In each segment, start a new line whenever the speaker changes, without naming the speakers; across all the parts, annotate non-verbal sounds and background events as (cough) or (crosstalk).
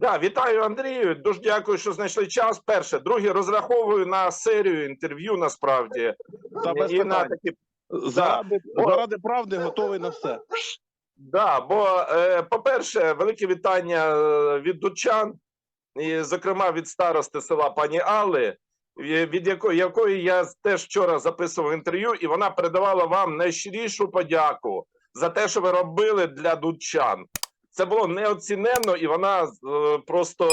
Да, вітаю Андрію. Дуже дякую, що знайшли час. Перше, друге, розраховую на серію інтерв'ю. Насправді
Та без
і на такі
Заради,
Бо-
заради правди готовий на все.
Да, бо, е, по-перше, велике вітання е, від дучан, і, зокрема від старости села пані Алли, е, від якої, якої я теж вчора записував інтерв'ю, і вона передавала вам найщирішу подяку за те, що ви робили для дучан. Це було неоціненно, і вона е, просто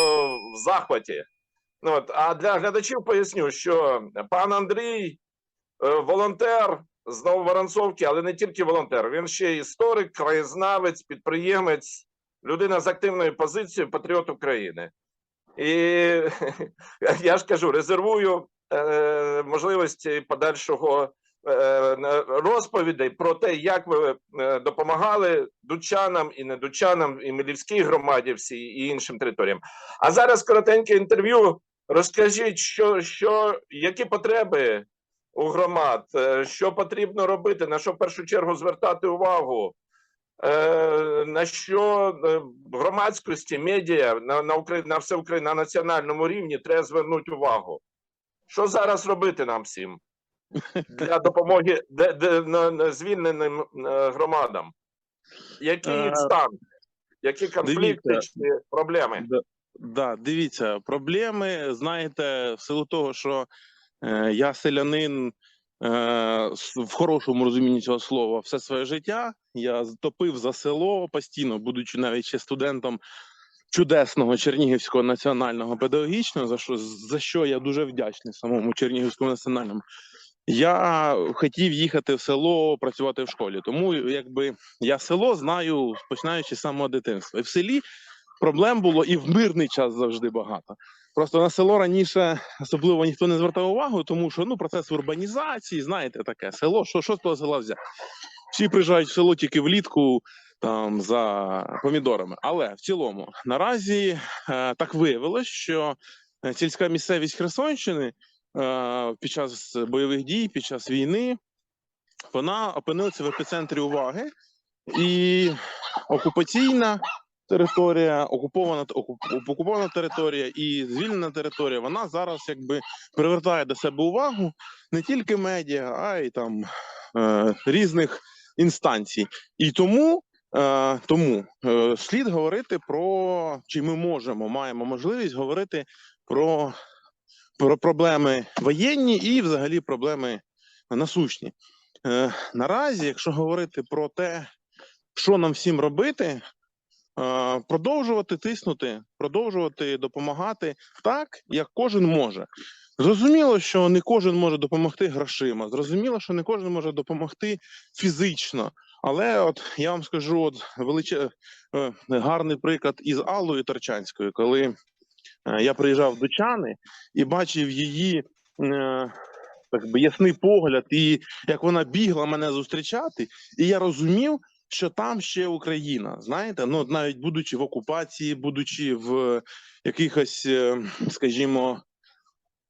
в захваті. Ну, от, а для глядачів поясню, що пан Андрій е, волонтер з Нововоронцовки, але не тільки волонтер. Він ще історик, краєзнавець, підприємець, людина з активною позицією, патріот України. І (laughs) я ж кажу, резервую е, можливості подальшого розповідей про те, як ви е, допомагали дучанам і недучанам, і Мілівській громаді, всій і іншим територіям. А зараз коротеньке інтерв'ю. Розкажіть, що, що, які потреби у громад, е, що потрібно робити, на що в першу чергу звертати увагу, е, на що е, громадськості, медіа на, на, Украї- на всеукраї- на національному рівні треба звернути увагу. Що зараз робити нам всім для допомоги де, де, на, на звільненим е, громадам? Який
Е,
стан? Які конфлікти чи проблеми?
Да, дивіться, проблеми, знаєте, в силу того, що е, я селянин е, в хорошому розумінні цього слова, все своє життя. Я топив за село постійно, будучи навіть ще студентом чудесного Чернігівського національного педагогічного, за що, за що я дуже вдячний самому Чернігівському національному. Я хотів їхати в село працювати в школі, тому якби я село знаю, починаючи з самого дитинства. І в селі проблем було і в мирний час завжди багато. Просто на село раніше особливо ніхто не звертав увагу, тому що ну процес урбанізації, знаєте, таке село. Що, що з того села взяти? Всі приїжджають в село тільки влітку там за помідорами. Але в цілому наразі е, так виявилось, що е, сільська місцевість Херсонщини під час бойових дій, під час війни, вона опинилася в епіцентрі уваги, і окупаційна територія, окупована окуп- окупована територія і звільнена територія, вона зараз якби привертає до себе увагу не тільки медіа, а й там е, різних інстанцій. І тому, е, тому е, слід говорити про чи ми можемо, маємо можливість говорити про, про проблеми воєнні і взагалі проблеми насущні. Е, наразі, якщо говорити про те, що нам всім робити, е, продовжувати тиснути, продовжувати допомагати так, як кожен може. Зрозуміло, що не кожен може допомогти грошима. Зрозуміло, що не кожен може допомогти фізично. Але от я вам скажу, от величе е, гарний приклад із Аллою Торчанською, коли я приїжджав до Чани і бачив її е, так би ясний погляд, і як вона бігла мене зустрічати, і я розумів, що там ще Україна. Знаєте, ну навіть будучи в окупації, будучи в якихось, е, скажімо,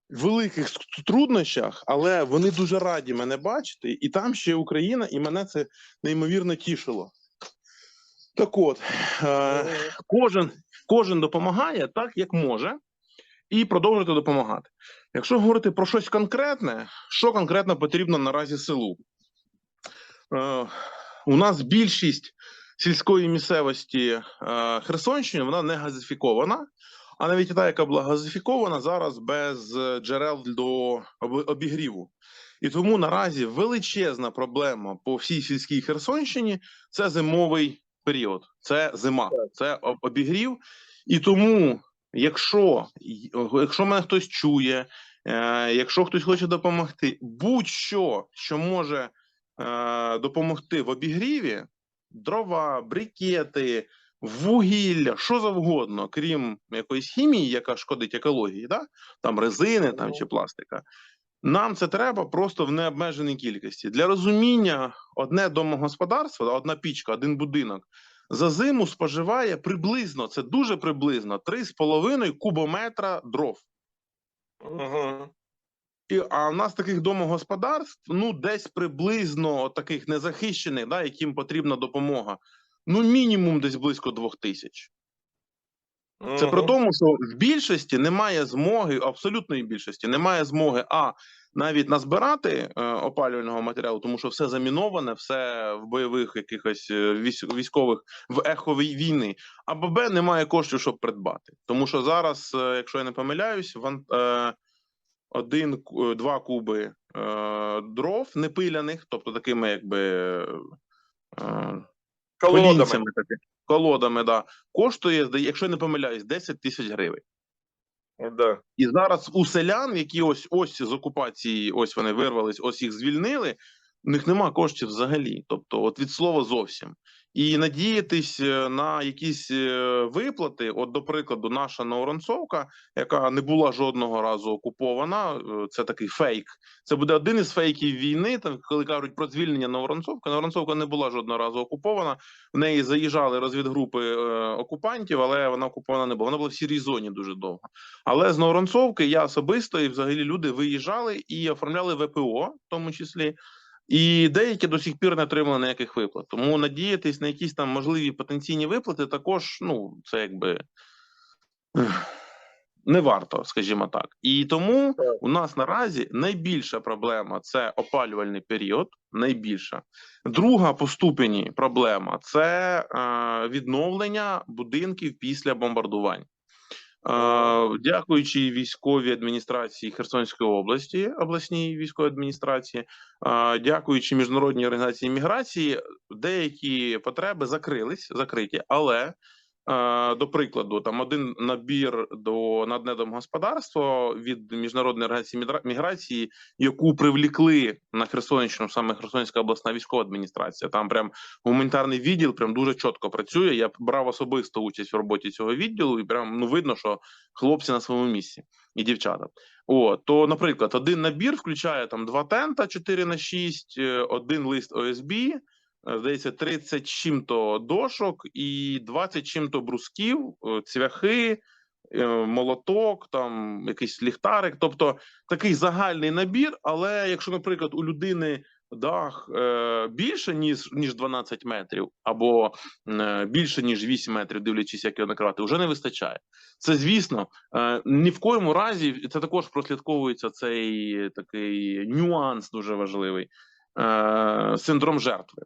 великих труднощах, але вони дуже раді мене бачити, і там ще Україна, і мене це неймовірно тішило. Так от, е, кожен, кожен допомагає так, як може, і продовжуйте допомагати. Якщо говорити про щось конкретне, що конкретно потрібно наразі селу? Е, у нас більшість сільської місцевості е, Херсонщини вона не газифікована, а навіть та, яка була газифікована, зараз без джерел до обігріву. І тому наразі величезна проблема по всій сільській Херсонщині це зимовий період, це зима, це обігрів. І тому, якщо, якщо мене хтось чує, е, якщо хтось хоче допомогти, будь-що, що може е, допомогти в обігріві, дрова, брикети, вугілля, що завгодно, крім якоїсь хімії, яка шкодить екології, да? там резини там, чи пластика. Нам це треба просто в необмеженій кількості. Для розуміння, одне домогосподарство, одна пічка, один будинок за зиму споживає приблизно, це дуже приблизно 3,5 кубометра дров.
Угу.
І, а в нас таких домогосподарств, ну, десь приблизно таких незахищених, да, яким потрібна допомога. Ну, мінімум десь близько двох тисяч. Це при тому, що в більшості немає змоги, абсолютної більшості немає змоги а навіть назбирати е, опалювального матеріалу, тому що все заміноване, все в бойових якихось е, військових в еховій війни. Або б немає коштів, щоб придбати. Тому що зараз, е, якщо я не помиляюсь, ван, е, один ку- е, два куби дров непиляних, тобто такими, якби.
Колодами.
колодами, да, коштує, якщо я не помиляюсь, 10 тисяч гривень.
Да.
І зараз у селян, які ось ось з окупації, ось вони вирвались, ось їх звільнили. У них нема коштів взагалі, тобто, от від слова зовсім. І надіятись е, на якісь е, виплати, от, до прикладу, наша Новоронцовка, яка не була жодного разу окупована, е, це такий фейк. Це буде один із фейків війни. Там, коли кажуть про звільнення Новоронцовки, Новоронцовка не була жодного разу окупована. В неї заїжджали розвідгрупи окупантів, але вона окупована не була. Вона була в сірій зоні дуже довго. Але з Новоронцовки я особисто і взагалі люди виїжджали і оформляли ВПО, в тому числі. І деякі до сих пір не отримали ніяких виплат. Тому надіятись на якісь там можливі потенційні виплати також, ну, це якби не варто, скажімо так. І тому у нас наразі найбільша проблема це опалювальний період. Найбільша. Друга по ступені проблема це е, відновлення будинків після бомбардувань. Дякуючи військовій адміністрації Херсонської області, обласній військовій адміністрації, дякуючи міжнародній організації міграції, деякі потреби закрились, закриті, але. Е, До прикладу, там один набір до на одне домогосподарство від міжнародної організації міграції, яку привлікли на Херсонщину, саме Херсонська обласна військова адміністрація. Там прям гуманітарний відділ прям дуже чітко працює. Я брав особисто участь в роботі цього відділу, і прям ну видно, що хлопці на своєму місці і дівчата. О, то, наприклад, один набір включає там два тента 4 на 6, е, один лист ОСБ, здається, 30 з чим-то дошок і 20 з чим-то брусків, е, цвяхи. е, Молоток, там якийсь ліхтарик, тобто такий загальний набір. Але якщо, наприклад, у людини дах е, більше ніж ніж 12 метрів, або е, більше ніж 8 метрів, дивлячись, як його накривати, вже не вистачає. Це звісно, е, ні в коєму разі це також прослідковується цей такий нюанс дуже важливий. Е, синдром жертви.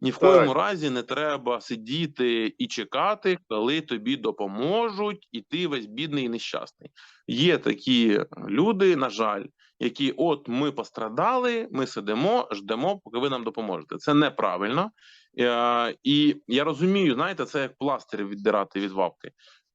Ні в
Так.
коєму разі не треба сидіти і чекати, коли тобі допоможуть, і ти весь бідний і нещасний. Є такі люди, на жаль, які от ми пострадали, ми сидимо, ждемо, поки ви нам допоможете. Це неправильно. Е, і я розумію, знаєте, це як пластир віддирати від вапки.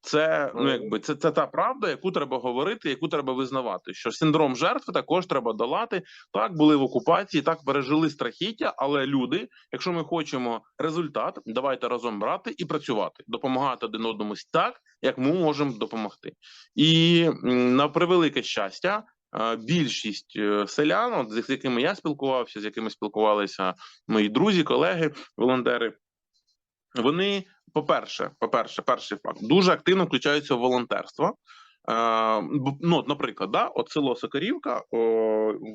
Це ну якби це, це та правда, яку треба говорити, яку треба визнавати. Що синдром жертви також треба долати. Так були в окупації, так пережили страхіття. Але люди, якщо ми хочемо результат, давайте разом брати і працювати, допомагати один одному так, як ми можемо допомогти. І на превелике щастя, е, більшість е, селян, з якими я спілкувався, з якими спілкувалися мої друзі, колеги, волонтери. Вони, по-перше, по-перше, перший факт, дуже активно включаються в волонтерство. Е, ну, наприклад, да, от село Сокарівка, о,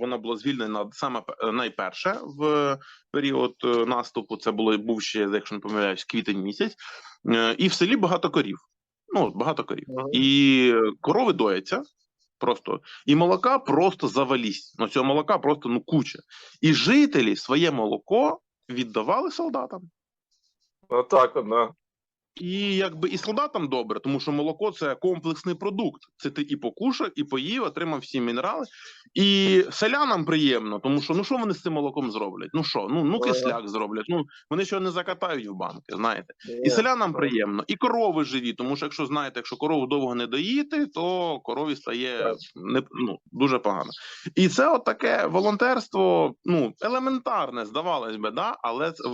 вона була звільнена саме найперше в період е, наступу. Це було був ще, якщо не помиляюсь, квітень місяць, Е, і в селі багато корів. Ну, багато корів.
Мгм.
І корови дояться просто, і молока просто завалість. Ну, цього молока просто ну куча. І жителі своє молоко віддавали солдатам.
Отак, от, да.
І якби і солдатам добре, тому що молоко це комплексний продукт. Це ти і покушав, і поїв, отримав всі мінерали. І селянам приємно, тому що ну що вони з цим молоком зроблять? Ну що, ну ну кисляк зроблять. Ну вони що не закатають в банки, знаєте. І селянам приємно, і корови живі, тому що якщо знаєте, якщо корову довго не доїти, то корові стає не ну дуже погано. І це от таке волонтерство, ну елементарне, здавалось би, да, але це,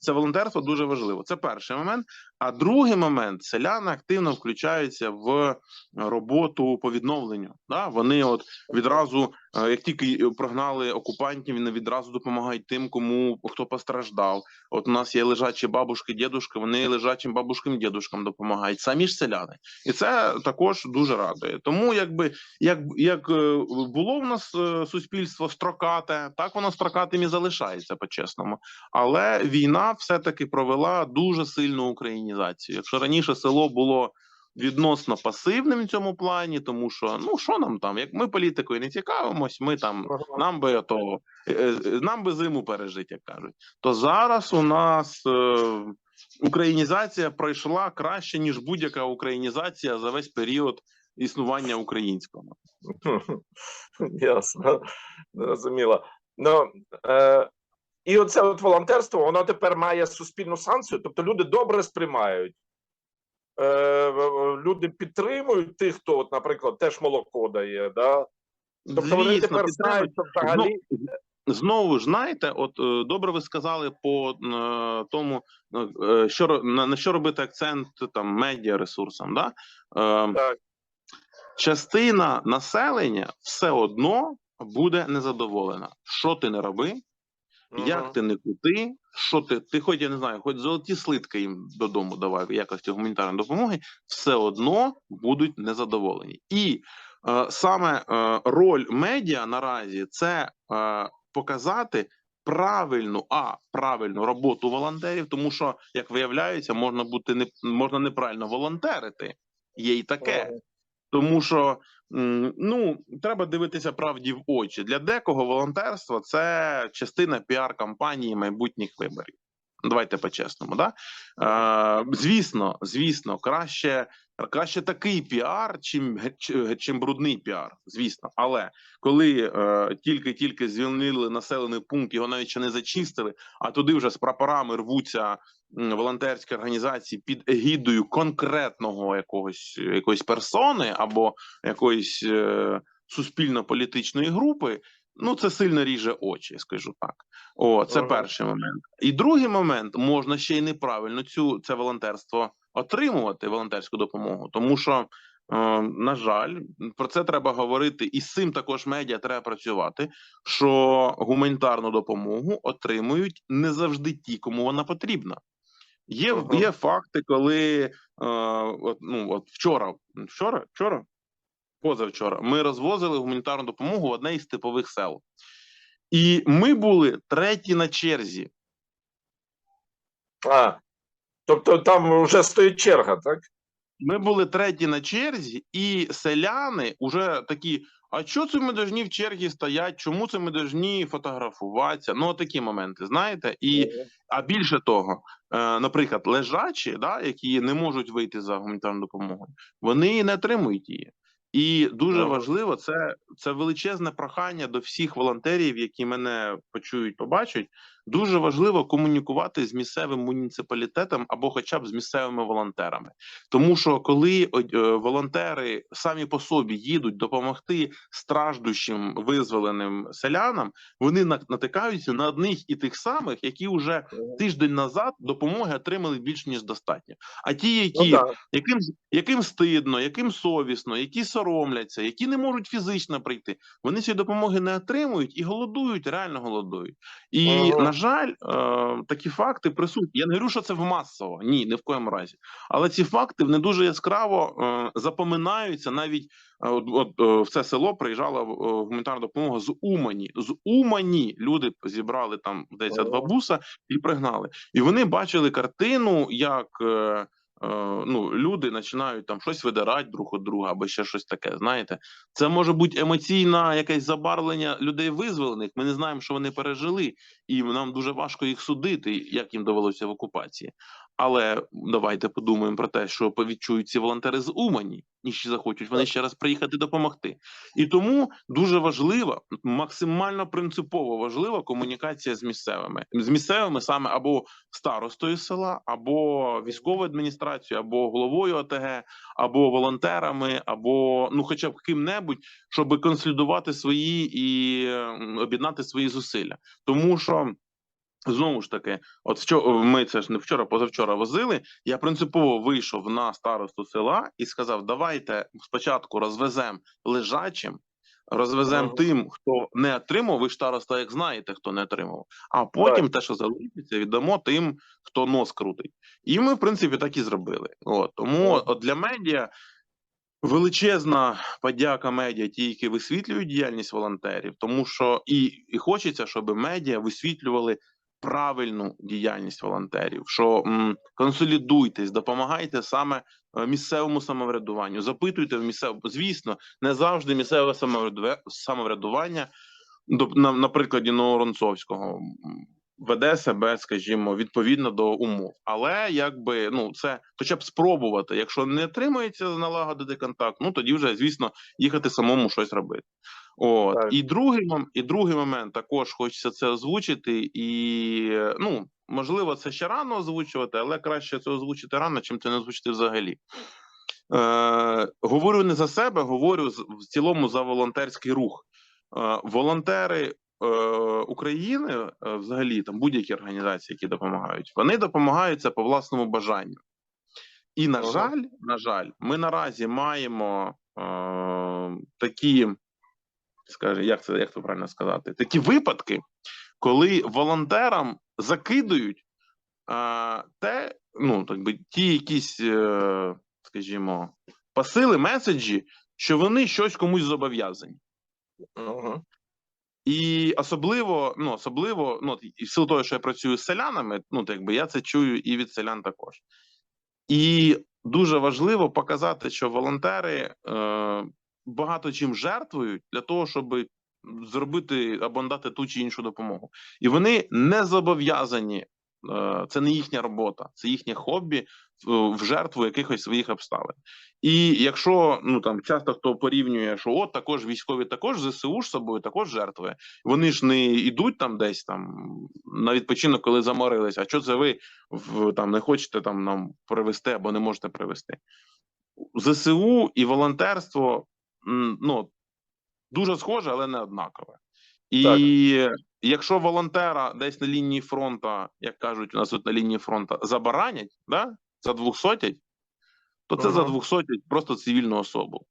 це волонтерство дуже важливо. Це перший момент. А другий момент селяни активно включаються в роботу по відновленню. Да? Вони от відразу, як тільки прогнали окупантів, вони відразу допомагають тим, кому хто постраждав. От у нас є лежачі бабушки, дідушки, вони лежачим бабушкам, дідушкам допомагають. Самі ж селяни, і це також дуже радує. Тому, якби як, як е, було в нас е, суспільство строкате, так воно строкатим і залишається по-чесному. Але війна все-таки провела дуже сильну українізацію. Якщо раніше село було відносно пасивним в цьому плані, тому що ну що нам там, як ми політикою не цікавимось, ми там нам би то е, е, нам би зиму пережити, як кажуть. То зараз у нас е, українізація пройшла краще ніж будь-яка українізація за весь період існування українського. (laughs)
Ясно, зрозуміло. Ну, е, і оце от волонтерство, воно тепер має суспільну санкцію, тобто люди добре сприймають. Е, люди підтримують тих, хто, от, наприклад, теж молоко дає. Да? Тобто вони тепер знають, що взагалі.
Знову ж знаєте, от е, добре ви сказали по е, тому, що на, на що робити акцент там медіа ресурсам. Да? Е,
Так.
частина населення все одно буде незадоволена. Що ти не роби, як ти не крути, що ти, ти хоч я не знаю, хоч золоті слитки їм додому давай в якості гуманітарної допомоги, все одно будуть незадоволені. І е, саме е, роль медіа наразі це е, показати правильну, а правильну роботу волонтерів, тому що, як виявляється, можна бути не можна неправильно волонтерити. Є і таке. Тому що ну треба дивитися правді в очі. Для декого волонтерство це частина піар-кампанії майбутніх виборів. Давайте по-чесному, да? Е, звісно, звісно, краще, краще такий піар, чим, ге- чим брудний піар. Звісно, але коли е, тільки-тільки звільнили населений пункт, його навіть ще не зачистили, а туди вже з прапорами рвуться волонтерські організації під егідою конкретного якогось якоїсь персони або якоїсь е, суспільно-політичної групи. Ну, це сильно ріже очі, скажу так. О, це
Ага.
перший момент. І другий момент можна ще й неправильно цю це волонтерство отримувати, волонтерську допомогу, тому що. е, На жаль, про це треба говорити, і з цим також медіа треба працювати. Що гуманітарну допомогу отримують не завжди ті, кому вона потрібна. Є,
Ага.
є факти, коли е, от, ну, от вчора, вчора, вчора, позавчора, ми розвозили гуманітарну допомогу в одне із типових сел. І ми були треті на черзі.
А, тобто там вже стоїть черга, так?
Ми були треті на черзі, і селяни вже такі. А що це ми должні в черзі стоять? Чому це ми должні фотографуватися? Ну, такі моменти, знаєте, і А більше того, е, наприклад, лежачі, да, які не можуть вийти за гуманітарною допомогою, вони не отримують її. І дуже важливо, це, це величезне прохання до всіх волонтерів, які мене почують, побачать. Дуже важливо комунікувати з місцевим муніципалітетом або, хоча б з місцевими волонтерами, тому що коли е, волонтери самі по собі їдуть допомогти страждущим визволеним селянам, вони натикаються на одних і тих самих, які вже тиждень назад допомоги отримали більш ніж достатньо. А ті, які
Ну,
яким яким стидно, яким совісно, які соромляться, які не можуть фізично прийти, вони цієї допомоги не отримують і голодують, реально голодують. І
Ага.
на жаль, е, такі факти присутні. Я не говорю, що це в масово, ні, ні в коєму разі. Але ці факти вони дуже яскраво е, запоминаються навіть. е, От, от е, в це село приїжджала е, гуманітарна допомога з Умані. З Умані люди зібрали там десь
Ого.
два буса і пригнали. І вони бачили картину, як е, ну, люди починають там щось видирати друг від друга, або ще щось таке. Знаєте, це може бути емоційне якесь забарвлення людей визволених. Ми не знаємо, що вони пережили, і нам дуже важко їх судити, як їм довелося в окупації. Але давайте подумаємо про те, що відчують ці волонтери з Умані, і ще захочуть вони ще раз приїхати допомогти. І тому дуже важлива, максимально принципово важлива комунікація з місцевими, з місцевими саме або старостою села, або військовою адміністрацією, або головою ОТГ, або волонтерами, або ну, хоча б ким-небудь, щоб консолідувати свої і об'єднати свої зусилля, тому що. Знову ж таки, от вчора ми це ж не вчора, позавчора возили. Я принципово вийшов на старосту села і сказав: давайте спочатку розвеземо лежачим, розвеземо
Ага.
тим, хто не отримав. Ви ж староста, як знаєте, хто не отримав. А потім те, що залишиться, віддамо тим, хто нос крутить. І ми, в принципі, так і зробили. От тому
Ага.
от для медіа. Величезна подяка медіа, ті, які висвітлюють діяльність волонтерів, тому що і, і хочеться, щоб медіа висвітлювали правильну діяльність волонтерів, що м, консолідуйтесь, допомагайте саме е, місцевому самоврядуванню, запитуйте в місцевому. Звісно, не завжди місцеве самоврядування, на, на прикладі Новоронцовського, веде себе, скажімо, відповідно до умов. Але якби ну це хоча б спробувати. Якщо не тримається налагодити контакт, ну тоді вже звісно їхати самому щось робити. От
Так.
і другий і другий момент також хочеться це озвучити, і ну можливо, це ще рано озвучувати, але краще це озвучити рано, чим це не озвучити взагалі. Е, говорю не за себе, говорю в цілому за волонтерський рух. Е, волонтери е, України, е, взагалі, там будь-які організації, які допомагають, вони допомагають це по власному бажанню. І на
Ага.
жаль, на жаль, ми наразі маємо е, такі, скажімо, як це як це правильно сказати, такі випадки, коли волонтерам закидують е, те, ну так би ті якісь, е, скажімо, посили, меседжі, що вони щось комусь зобов'язані.
Угу.
І особливо, ну особливо, ну і в силу того, що я працюю з селянами, ну так якби я це чую і від селян також. І дуже важливо показати, що волонтери е, багато чим жертвують для того, щоб зробити або надати ту чи іншу допомогу. І вони не зобов'язані. е, Це не їхня робота, це їхнє хобі в- жертву якихось своїх обставин. І якщо ну там часто хто порівнює, що от також військові, також ЗСУ ж собою також жертвує. Вони ж не йдуть там десь там на відпочинок, коли заморились. А що це ви в там не хочете там нам привезти або не можете привезти? ЗСУ і волонтерство ну дуже схоже, але не однакове. І якщо волонтера десь на лінії фронту, як кажуть, у нас тут на лінії фронту забаранять, да, за двохсотять, то це
Ага.
за двохсотять просто цивільну особу.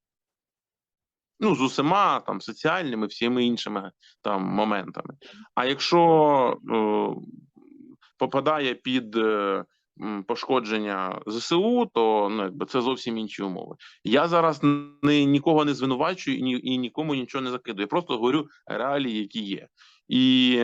Ну, з усіма там соціальними, всіми іншими там моментами. А якщо е, попадає під е, пошкодження ЗСУ, то ну, якби це зовсім інші умови. Я зараз не, нікого не звинувачую і, ні, і нікому нічого не закидую. Я просто говорю реалії, які є. І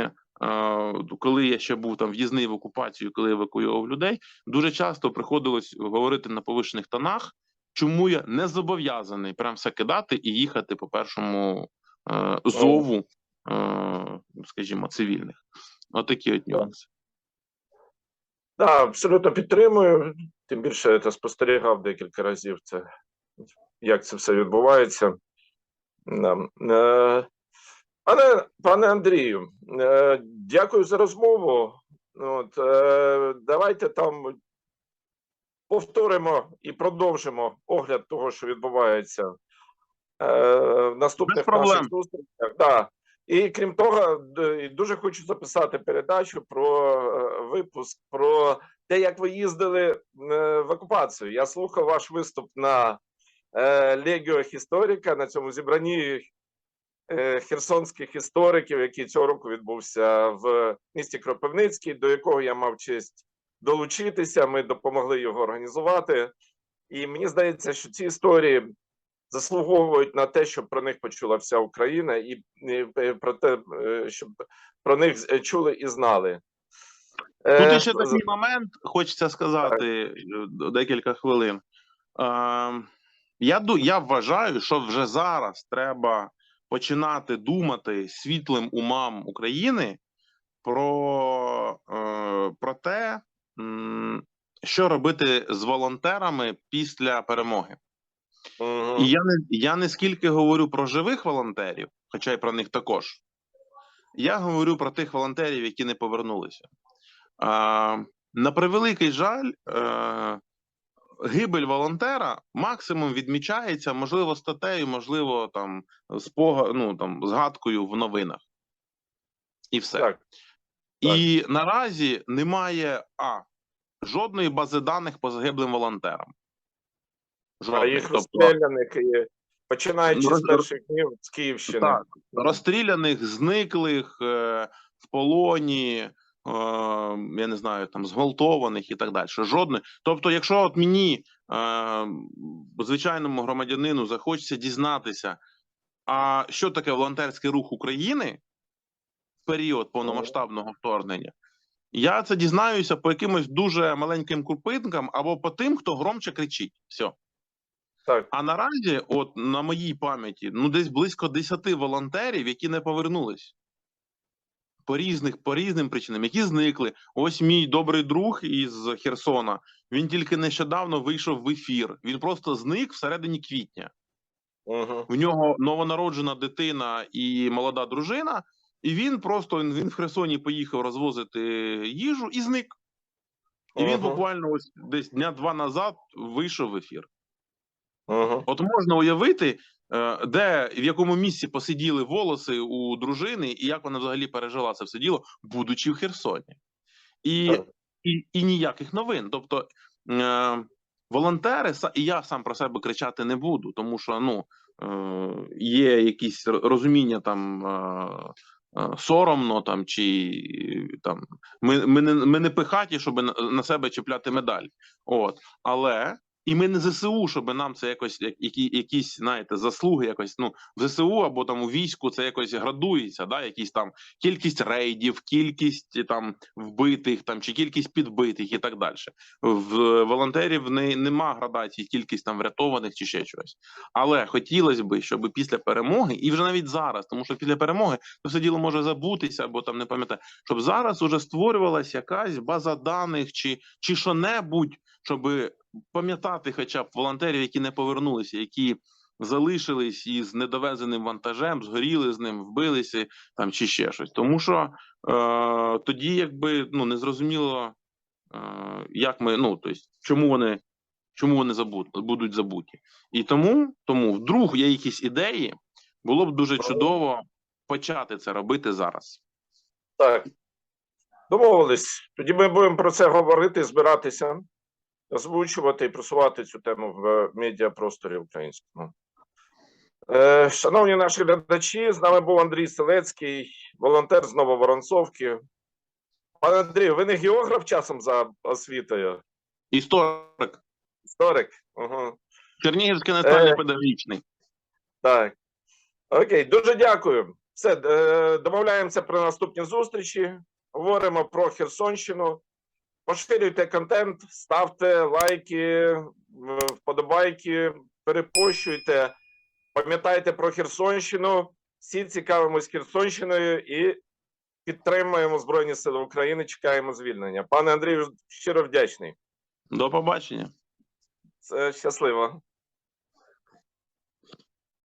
е, коли я ще був там в'їзний в окупацію, коли евакуював людей, дуже часто приходилось говорити на повишених тонах, чому я не зобов'язаний прям все кидати і їхати по першому е, зову, е, скажімо, цивільних. Отакі от нюанси.
Так, абсолютно підтримую. Тим більше я це спостерігав декілька разів. Це як це все відбувається. Е, Пане, пане Андрію, е, дякую за розмову. От, е, давайте там повторимо і продовжимо огляд того, що відбувається в наступних
Без
наших зустрічах. Да. І крім того, дуже хочу записати передачу про випуск про те, як ви їздили е, в окупацію. Я слухав ваш виступ на е, Легіо Історика на цьому зібранні е, херсонських істориків, який цього року відбувся в місті Кропивницький, до якого я мав честь долучитися. Ми допомогли його організувати. І мені здається, що ці історії заслуговують на те, щоб про них почула вся Україна, і, про те, щоб про них чули і знали.
Тут
Е,
ще такий момент, хочеться сказати е, декілька хвилин. Е, я, я вважаю, що вже зараз треба починати думати світлим умам України про, про те, що робити з волонтерами після перемоги. І я не я не скільки говорю про живих волонтерів, хоча й про них також. Я говорю про тих волонтерів, які не повернулися. А, на превеликий жаль, е, гибель волонтера максимум відмічається, можливо, статтею, можливо, там спога, ну, там, згадкою в новинах. І все.
Так.
І наразі немає а жодної бази даних по загиблим волонтерам.
А
Жодної.
їх
Тобто,
розстріляних, і починаючи
Ну,
з перших днів з Київщини.
Так, розстріляних, зниклих е, в полоні, я не знаю, там зґвалтованих і так далі. Жодної. Тобто, якщо от мені, звичайному громадянину, захочеться дізнатися, а що таке волонтерський рух України в період повномасштабного вторгнення, Я це дізнаюся по якимось дуже маленьким крупинкам або по тим, хто громче кричить. Все.
Так.
А наразі, от на моїй пам'яті, ну десь близько 10 волонтерів, які не повернулись. По різних, по різним причинам, які зникли. Ось мій добрий друг із Херсона. Він тільки нещодавно вийшов в ефір. Він просто зник всередині квітня.
Угу.
В нього новонароджена дитина і молода дружина, і він просто він, в Херсоні поїхав розвозити їжу і зник. І він буквально ось десь дня два назад вийшов в ефір. От можна уявити, е, де в якому місці посиділи волоси у дружини, і як вона взагалі пережила це все діло, будучи в Херсоні, і, і, і ніяких новин. Тобто е, волонтери, і я сам про себе кричати не буду, тому що ну е, є якісь розуміння там. Е, е, Соромно там чи там ми, ми, не, ми не пихаті, щоб на, на себе чіпляти медаль. От але і ми не ЗСУ, щоб нам це якось як- які, якісь, знаєте, заслуги якось ну в ЗСУ або там у війську це якось градується, да, якісь там кількість рейдів, кількість там вбитих, там чи кількість підбитих і так далі. В волонтерів не, нема градації, кількість там врятованих чи ще чогось. Але хотілося б, щоб після перемоги, і вже навіть зараз, тому що після перемоги це все діло може забутися, або там не пам'ятаю, щоб зараз уже створювалася якась база даних чи, чи що-небудь, щоб пам'ятати хоча б волонтерів, які не повернулися, які залишились із недовезеним вантажем, згоріли з ним, вбилися там чи ще щось. Тому що е, тоді, якби ну не зрозуміло, е, як ми ну тобто, чому вони. Чому вони забут, будуть забуті? І тому, тому вдруг є якісь ідеї, було б дуже чудово почати це робити зараз.
Так. Домовились. Тоді ми будемо про це говорити, збиратися, озвучувати і просувати цю тему в медіапросторі українському. Е, шановні наші глядачі, з нами був Андрій Селецький, волонтер з Нововоронцовки. Пане Андрію, ви не географ часом за освітою?
Історик,
Історик? Угу.
Чернігівський
Е.
національний педагогічний.
Так. Окей, дуже дякую. Все, е, домовляємося про наступні зустрічі. Говоримо про Херсонщину. Поширюйте контент, ставте лайки, вподобайки, перепощуйте. Пам'ятайте про Херсонщину. Всі цікавимось Херсонщиною і підтримуємо Збройні Сили України. Чекаємо звільнення. Пане Андрію, щиро вдячний.
До побачення.
Це щасливо.